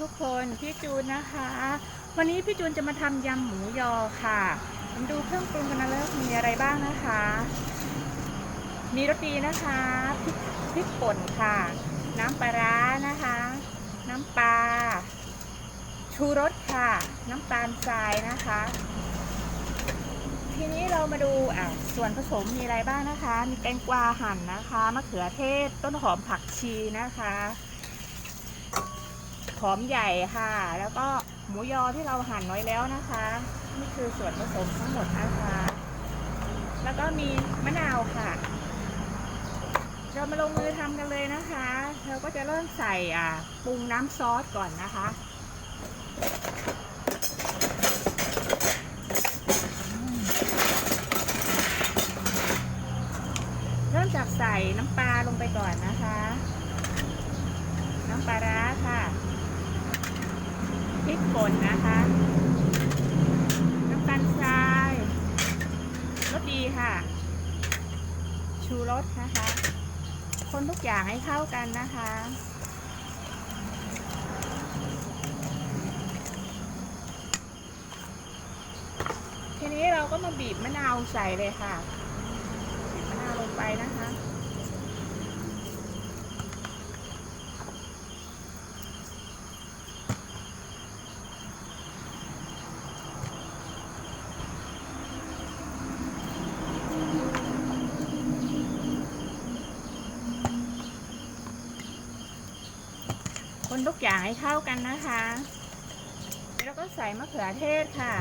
ทุกคนพี่จูนนะคะ วันนี้พี่จูนจะมาทำยำหมูยอค่ะมาดูเครื่องปรุงกันนะแล้วมีอะไรบ้างนะคะ มีรสดีนะคะพริกพริกป่นค่ะ น้ำปลาร้านะคะ น้ำปลาชูรสค่ะ น้ำตาลทรายนะคะ ทีนี้เรามาดูอะส่วนผสมมีอะไรบ้างนะคะ มีแตงกวาหั่นนะคะมะเขือเทศต้นหอมผักชีนะคะ หอมใหญ่ค่ะ แล้วก็หมูยอที่เราหั่นไว้แล้วนะคะ นี่คือส่วนผสมทั้งหมดนะคะ แล้วก็มีมะนาวค่ะ เรามาลงมือทำกันเลยนะคะ เราก็จะเริ่มใส่อะปรุงน้ำซอสก่อนนะคะเริ่มจากใส่น้ำปลาลงไปก่อนนะคะ น้ำปลาร้าค่ะ พริกป่นนะคะ น้ำตาลทรายรสดีค่ะ ชูรสนะคะ คนทุกอย่างให้เข้ากันนะคะทีนี้เราก็มาบีบมะนาวใส่เลยค่ะ บีบมะนาวลงไปนะคะ คนทุกอย่างให้เข้ากันนะคะ แล้วก็ใส่มะเขือเทศค่ะ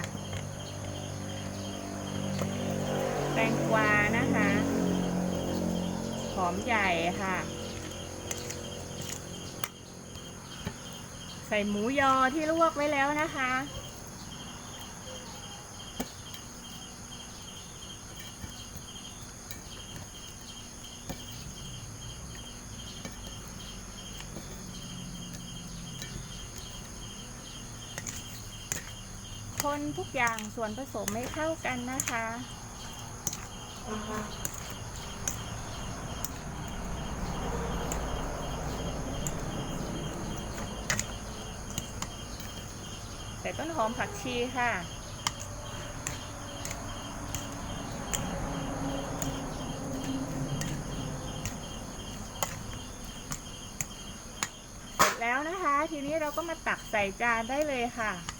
แตงกวานะคะ หอมใหญ่ค่ะ ใส่หมูยอที่ลวกไว้แล้วนะคะ คนทุกอย่างส่วนผสมให้เข้ากันนะคะใส่ต้นหอมผักชีค่ะ เสร็จแล้วนะคะ ทีนี้เราก็มาตักใส่จานได้เลยค่ะ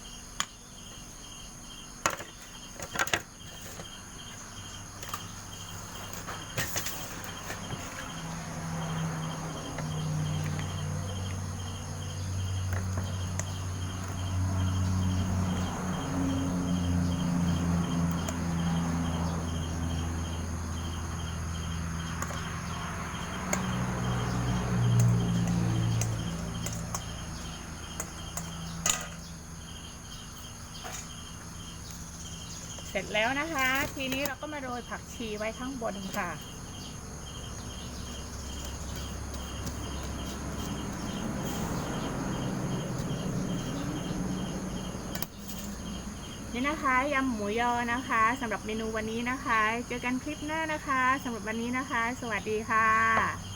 สร็จแล้วนะคะ ทีนี้เราก็มาโรยผักชีไว้ข้างบนค่ะ นี่นะคะยำหมูยอนะคะสำหรับเมนูวันนี้นะคะ เจอกันคลิปหน้านะคะสำหรับวันนี้นะคะ สวัสดีค่ะ